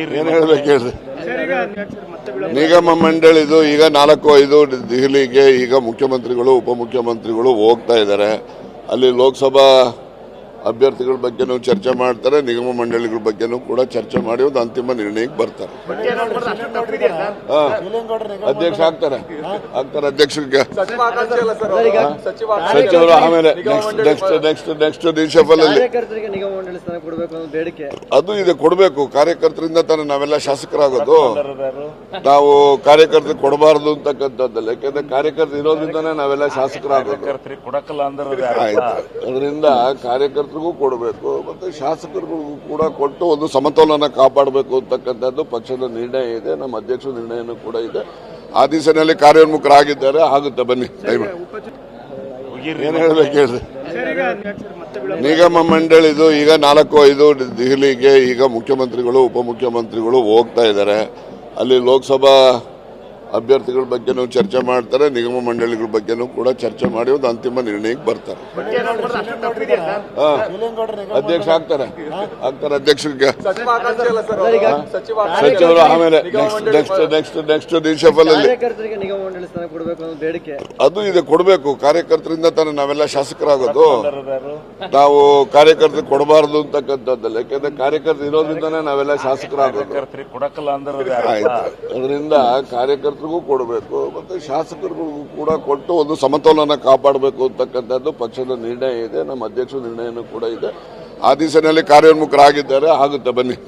ಏನ್ ಹೇಳ್ಬೇಕು ಹೇಳ್ರಿ ನಿಗಮ ಮಂಡಳಿದು ಈಗ ನಾಲ್ಕು ಐದು ದೆಹಲಿಗೆ ಈಗ ಮುಖ್ಯಮಂತ್ರಿಗಳು ಉಪಮುಖ್ಯಮಂತ್ರಿಗಳು ಹೋಗ್ತಾ ಇದ್ದಾರೆ. ಅಲ್ಲಿ ಲೋಕಸಭಾ ಅಭ್ಯರ್ಥಿಗಳ ಬಗ್ಗೆನೂ ಚರ್ಚೆ ಮಾಡ್ತಾರೆ ನಿಗಮ ಮಂಡಳಿಗಳ ಬಗ್ಗೆನೂ ಕೂಡ ಚರ್ಚೆ ಮಾಡಿ ಒಂದು ಅಂತಿಮ ನಿರ್ಣಯಕ್ಕೆ ಬರ್ತಾರೆ. ಹಾ. ಅಧ್ಯಕ್ಷ ಆಗ್ತಾರೆ. ಆಗ್ತಾರೆ ಅಧ್ಯಕ್ಷರಿಗೆ. ಸಚಿವರು ಆಮೇಲೆ ನೆಕ್ಸ್ಟ್ ನೆಕ್ಸ್ಟ್ ನೆಕ್ಸ್ಟ್ ರಿಷಫಲ್ ಅಲ್ಲಿ ಕಾರ್ಯಕರ್ತರಿಗೆ ನಿಗಮ ಮಂಡಳಿ ಸ್ಥಾನ ಕೊಡಬೇಕು ಅನ್ನೋ ಬೇಡಿಕೆ. ಅದು ಇದೆ ಕೊಡಬೇಕು. ಕಾರ್ಯಕರ್ತರಿಂದ ತಾನೇ ನಾವೆಲ್ಲ ಶಾಸಕರಾಗೋದು. ನಾವು ಕಾರ್ಯಕರ್ತರಿಗೆ ಕೊಡಬಾರದು ಅಂತಕ್ಕಂಥದ್ದಲ್ಲ. ಯಾಕಂದ್ರೆ ಕಾರ್ಯಕರ್ತರು ಇರೋದ್ರಿಂದಾನೇ ನಾವೆಲ್ಲ ಶಾಸಕರಾಗೋದು. ಅದರಿಂದ ಕೊಡಕಲ್ಲ ಕಾರ್ಯಕರ್ತರಿಗೂ ಕೊಡಬೇಕು, ಮತ್ತೆ ಶಾಸಕರಿಗೂ ಕೂಡ ಕೊಟ್ಟು ಒಂದು ಸಮತೋಲನ ಕಾಪಾಡಬೇಕು ಅಂತಕ್ಕಂಥದ್ದು ಪಕ್ಷದ ನಿರ್ಣಯ ಇದೆ, ನಮ್ಮ ಅಧ್ಯಕ್ಷ ನಿರ್ಣಯನೂ ಕೂಡ ಇದೆ. ಆ ದಿವಸನಲ್ಲಿ ಕಾರ್ಯೋನ್ಮುಖರಾಗಿದ್ದಾರೆ, ಆಗುತ್ತೆ ಬನ್ನಿ ಏನು ಹೇಳ್ಬೇಕು ಹೇಳ್ರಿ ನಿಗಮ ಮಂಡಳಿದು ಈಗ ನಾಲ್ಕು ಐದು ದೆಹಲಿಗೆ ಈಗ ಮುಖ್ಯಮಂತ್ರಿಗಳು, ಉಪಮುಖ್ಯಮಂತ್ರಿಗಳು ಹೋಗ್ತಾ ಇದ್ದಾರೆ. ಅಲ್ಲಿ ಲೋಕಸಭಾ ಅಭ್ಯರ್ಥಿಗಳ ಬಗ್ಗೆನೂ ಚರ್ಚೆ ಮಾಡ್ತಾರೆ ನಿಗಮ ಮಂಡಳಿಗಳ ಬಗ್ಗೆನೂ ಕೂಡ ಚರ್ಚೆ ಮಾಡಿ ಒಂದು ಅಂತಿಮ ನಿರ್ಣಯಕ್ಕೆ ಬರ್ತಾರೆ. ಹಾ. ಅಧ್ಯಕ್ಷ ಆಗ್ತಾರೆ. ಆಗ್ತಾರೆ ಅಧ್ಯಕ್ಷರಿಗೆ. ಸಚಿವರು ಆಮೇಲೆ next next next next reshuffle ಅಲ್ಲಿ ಕಾರ್ಯಕರ್ತರಿಗೆ ನಿಗಮ ಮಂಡಳಿ ಸ್ಥಾನ ಕೊಡಬೇಕು ಅನ್ನೋ ಬೇಡಿಕೆ. ಅದು ಇದೆ ಕೊಡಬೇಕು. ಕಾರ್ಯಕರ್ತರಿಂದ ತಾನೇ ನಾವೆಲ್ಲ ಶಾಸಕರಾಗೋದು. ನಾವು ಕಾರ್ಯಕರ್ತರು ಕೊಡಬಾರದು ಅಂತಕ್ಕಂಥದ್ದಲ್ಲ. ಯಾಕೆಂದ್ರೆ ಕಾರ್ಯಕರ್ತರು ಇರೋದ್ರಿಂದಾನೇ ನಾವೆಲ್ಲ ಶಾಸಕರಾಗೋದು. ಅದರಿಂದ ಕೊಡಕಲ್ಲ ಕಾರ್ಯಕರ್ತರಿಗೂ ಕೊಡಬೇಕು ಮತ್ತು ಶಾಸಕರಿಗೂ ಕೂಡ ಕೊಟ್ಟು ಒಂದು ಸಮತೋಲನ ಕಾಪಾಡಬೇಕು ಅಂತಕ್ಕಂಥದ್ದು ಪಕ್ಷದ ನಿರ್ಣಯ ಇದೆ ನಮ್ಮ ಅಧ್ಯಕ್ಷರ ನಿರ್ಣಯನೂ ಕೂಡ ಇದೆ. ಆ ದಿಸೆನಲ್ಲಿ ಕಾರ್ಯೋನ್ಮುಖರಾಗಿದ್ದಾರೆ ಆಗುತ್ತೆ ಬನ್ನಿ.